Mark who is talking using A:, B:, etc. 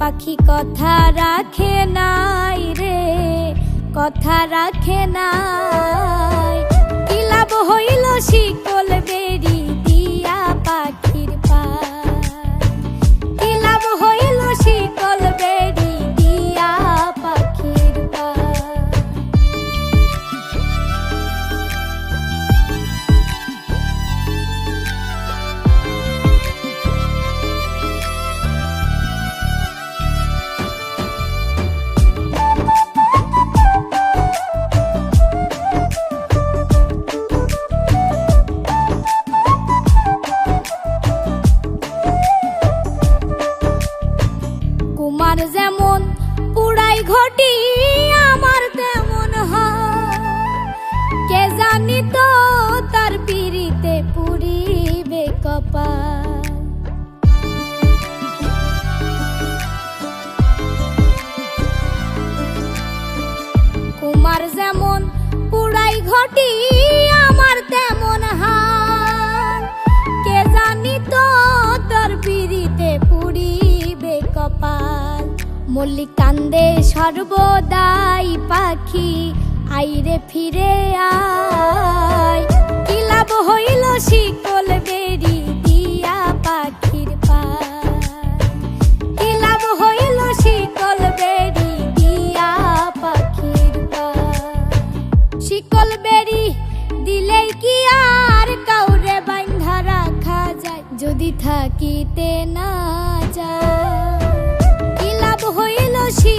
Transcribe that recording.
A: পাখি কথা রাখে নাই রে কথা রাখে নাই। কি লাভ হইল শিকল ঘটি আমার তেমন কে জানি তো তার পিড়িতে পুরিবে কপাল। কুমার যেমন পুরাই ঘটি সর্বদাই পাখি, আইরে ফিরে আয়। কি লাভ হইল শিকল বেরি দিয়া পাখির কি লাভ হইল শিকল বেরি দিয়া পাখির শিকল বেরি দিলেই কি আর কাউরে বান্ধা রাখা যায়? যদি থাকিতে না যায়